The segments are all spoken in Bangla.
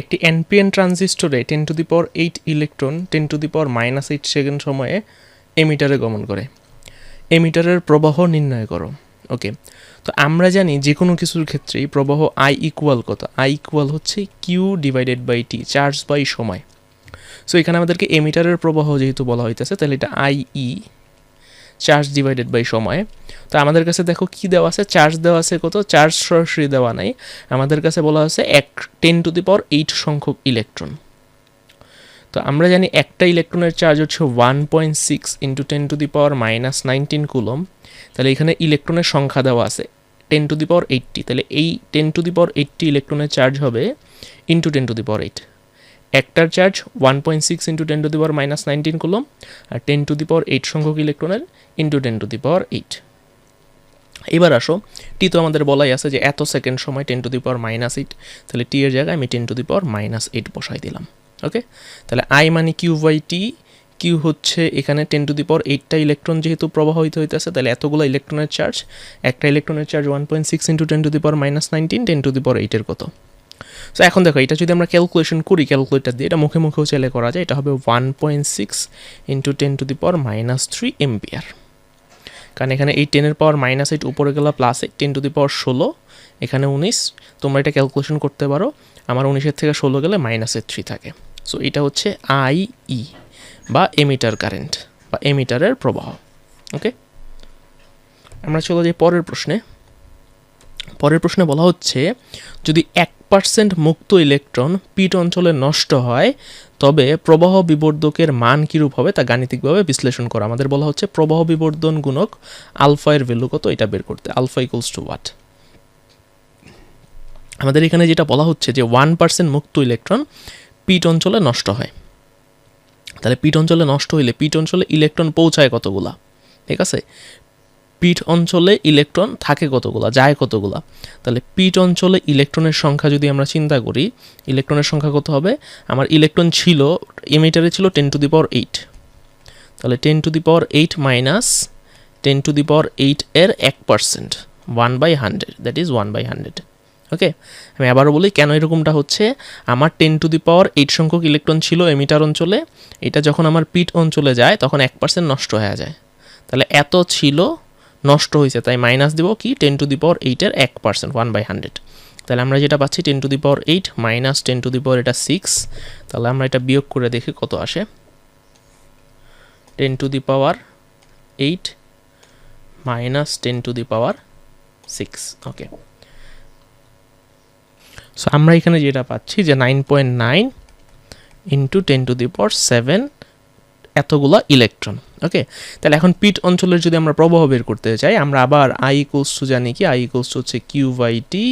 একটি NPN ট্রানজিস্টরে ten to the power eight electron ten to the power minus eight second সময়ে এমিটারে গমন করে। এমিটারের প্রবাহ নির্ণয় করো। ওকে তো আমরা জানি যে কোনো কিছুর ক্ষেত্রেই প্রবাহ আই ইকুয়াল কত? আই ইকুয়াল হচ্ছে Q divided by T charge by সময়। সো এখানে আমাদেরকে এমিটারের প্রবাহ যেহেতু বলা হইতেছে, তাহলে এটা I E charge divided by সময়। তো আমাদের কাছে দেখো কি দেওয়া আছে? চার্জ দেওয়া আছে কত? চার্জ সরাসরি দেওয়া নাই। আমাদের কাছে বলা আছে এক ten to the power eight সংখ্যক ইলেকট্রন তো আমরা জানি একটা ইলেকট্রনের চার্জ হচ্ছে one point six into ten to the power minus nineteen coulomb তাহলে এখানে ইলেকট্রনের সংখ্যা দেওয়া আছে ten to the power eighty তাহলে এই ten to the power eighty ইলেকট্রনের চার্জ হবে into ten to the power eight একটার charge one point six into ten to the power minus nineteen coulomb R ten to the power eight সংখ্যক ইলেকট্রনের into ten to the power eight এবার আসো টি তো আমাদের বলাই আছে যে এত সেকেন্ড সময় ten to the power minus eight তাহলে টি এর জায়গায় আমি ten to the power minus eight বসাই দিলাম ওকে তাহলে আই মানে কিউ বাই টি কিউ হচ্ছে এখানে টেন টু দি পাওয়ার এইটটা ইলেকট্রন যেহেতু প্রবাহিত হইতেছে, তাহলে এতগুলো ইলেকট্রনের চার্জ একটা ইলেকট্রনের charge one point six into ten to the power minus nineteen ten to the power এইটের কত? সো এখন দেখো, এটা যদি আমরা ক্যালকুলেশন করি ক্যালকুলেটার দিয়ে এটা মুখে মুখেও চাইলে করা যায়, এটা হবে one point six into ten to the power minus three ampere কারণ এখানে এই টেনের পাওয়ার মাইনাস এইট উপরে গেলা plus eight ten to the power ষোলো, এখানে উনিশ, তোমরা এটা ক্যালকুলেশন করতে পারো, আমার উনিশের থেকে ষোলো গেলে মাইনাসের থ্রি থাকে। সো এটা হচ্ছে আই ই বা এমিটার কারেন্ট বা এমিটারের প্রবাহ ওকে আমরা চলে যাই পরের প্রশ্নে। পরের প্রশ্নে বলা হচ্ছে, যদি এক পার্সেন্ট মুক্ত ইলেকট্রন পিট অঞ্চলে নষ্ট হয়, তবে প্রবাহ বিবর্ধকের মান কীরূপ হবে তা গাণিতিকভাবে বিশ্লেষণ করা। আমাদের বলা হচ্ছে প্রবাহ বিবর্ধন গুণক আলফা এর ভ্যালু কত, এটা বের করতে। আলফা ইকুয়ালস টু ওয়াট আমাদের এখানে যেটা বলা হচ্ছে যে ওয়ান পার্সেন্ট মুক্ত ইলেকট্রন পিট অঞ্চলে নষ্ট হয়। তাহলে পিট অঞ্চলে নষ্ট হইলে পিট অঞ্চলে ইলেকট্রন পৌঁছায় কতগুলা? ঠিক আছে? পিট অঞ্চলে ইলেকট্রন থাকে কতগুলা? যায় কতগুলা? তাহলে পিট অঞ্চলে ইলেকট্রনের সংখ্যা যদি আমরা চিন্তা করি, ইলেকট্রনের সংখ্যা কত হবে? আমার ইলেকট্রন ছিল, এমিটারে ছিল ten to the power eight. তাহলে ten to the power eight minus ten to the power eight এর এক percent, one by hundred, that is one by hundred. Okay? আমি আবারও বলি, কেন এরকমটা হচ্ছে? আমার ten to the power eight সংখ্যক ইলেকট্রন ছিল এমিটার অঞ্চলে, এটা যখন আমার পিট অঞ্চলে যায়, তখন এক পার্সেন্ট নষ্ট হয়ে যায়। তাহলে এত ছিল নষ্ট হয়েছে, তাই মাইনাস দিব কি? টেন টু দি পাওয়ার এইটের এক পার্সেন্ট ওয়ান বাই হান্ড্রেড তাহলে আমরা যেটা পাচ্ছি ten to the power eight minus ten to the power এটা সিক্স তাহলে আমরা এটা বিয়োগ করে দেখি কত আসে। Ten to the power eight minus ten to the power six okay so আমরা এখানে যেটা পাচ্ছি যে nine point nine into ten to the power seven এতগুলো ইলেকট্রন ওকে তাহলে এখন পিট অঞ্চলের যদি আমরা প্রবাহ বের করতে চাই আমরা আবার আই ইকুয়ালস টু জানি কি? আই ইকুয়ালস হচ্ছে কিউ বাই টি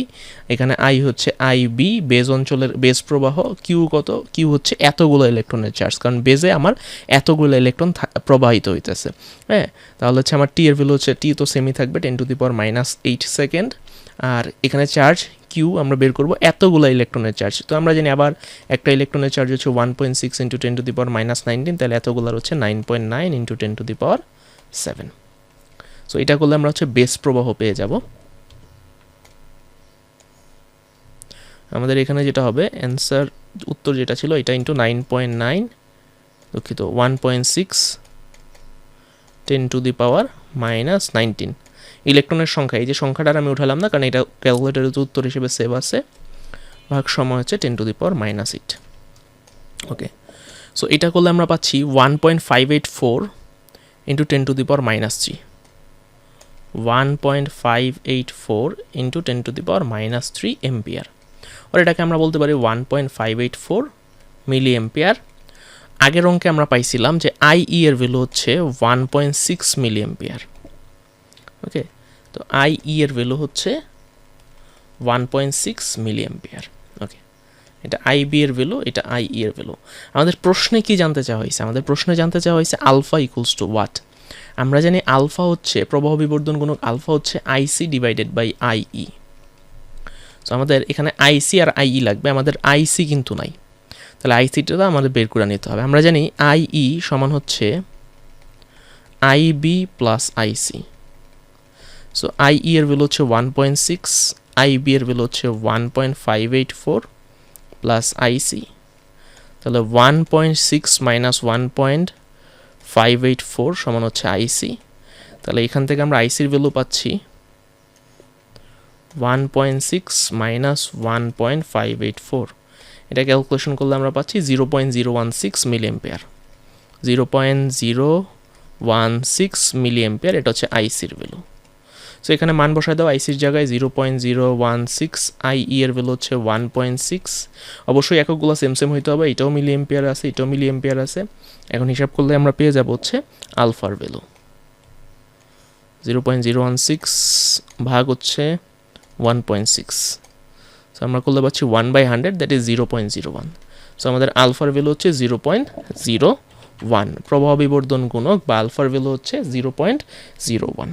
এখানে আই হচ্ছে আই বি বেজ অঞ্চলের বেজ প্রবাহ কিউ কত? কিউ হচ্ছে এতগুলো ইলেকট্রনের চার্জ কারণ বেজে আমার এতগুলো ইলেকট্রন প্রবাহিত হইতেছে হ্যাঁ? তাহলে হচ্ছে আমার টি এর ভ্যালু হচ্ছে টি তো সেমি থাকবে ten to the power minus eight second আর এখানে চার্জ কিউ আমরা বের করব, এতগুলো ইলেকট্রনের চার্জ তো আমরা জানি আবার একটা ইলেকট্রনের চার্জ হচ্ছে one point six into ten to the power minus nineteen তাহলে এতগুলোর হচ্ছে nine point nine into ten to the power seven so এটা করলে আমরা হচ্ছে বেস প্রবাহ পেয়ে যাব। আমাদের এখানে যেটা হবে অ্যান্সার উত্তর যেটা ছিল, এটা ইন্টু নাইন পয়েন্ট নাইন দুঃখিত one point six ten to the power minus nineteen ইলেকট্রনের সংখ্যা, এই যে সংখ্যাটা আমি উঠালাম না, কারণ এটা ক্যালকুলেটারের উত্তর হিসেবে সেভ আছে, ভাগ সময় হচ্ছে ten to the power minus eight okay so এটা করলে আমরা পাচ্ছি one point five eight four into ten to the power minus three one point five eight four into ten to the power minus three ampere or এটাকে আমরা বলতে পারি one point five eight four milliampere আগের অঙ্কে আমরা পাইছিলাম যে আইই এর ভ্যালু হচ্ছে one point six milliampere okay তো আই ই এর ভ্যালু হচ্ছে one point six milliampere okay এটা আই বি এর ভ্যালু এটা আই ই এর ভ্যালু আমাদের প্রশ্নে কি জানতে চাওয়া হয়েছে? আমাদের প্রশ্নে জানতে চাওয়া হয়েছে আলফা ইকুয়ালস টু ওয়াট আমরা জানি আলফা হচ্ছে, প্রবাহ বিবর্ধন গুণক আলফা হচ্ছে IC divided by I E so আমাদের এখানে আইসি আর আইই লাগবে, আমাদের আইসি কিন্তু নাই। তাহলে আইসিটা তো আমাদের বের করে নিতে হবে। আমরা জানি আইই সমান হচ্ছে IB plus IC so I E এর ভ্যালু হচ্ছে one point six I B এর ভ্যালু হচ্ছে one point five eight four plus IC তাহলে one point six minus one point five eight four সমান হচ্ছে আইসি তাহলে এখান থেকে আমরা আইসির ভ্যালু পাচ্ছি one point six minus one point five eight four এটা ক্যালকুলেশন করলে আমরা পাচ্ছি zero point zero one six milliampere zero point zero one six milliampere এটা হচ্ছে আইসির ভ্যালু সো এখানে মান বসায় দাও আইসির জায়গায় zero point zero one six I এর ভ্যালু হচ্ছে ওয়ান পয়েন্ট সিক্স অবশ্যই এককগুলো সেম সেম হইতে হবে, এটাও মিলি এম্পিয়ার আছে, এটাও মিলি এম্পিয়ার আছে। এখন হিসাব করলে আমরা পেয়ে যাব হচ্ছে আলফার value zero point zero one six ভাগ হচ্ছে ওয়ান পয়েন্ট সিক্স সো আমরা করলে পাচ্ছি one by hundred that is zero point zero one so আমাদের আলফার ভ্যালু হচ্ছে জিরো পয়েন্ট জিরো ওয়ান প্রবাহ বিবর্ধন গুণক বা আলফার ভ্যালু হচ্ছে জিরো পয়েন্ট জিরো ওয়ান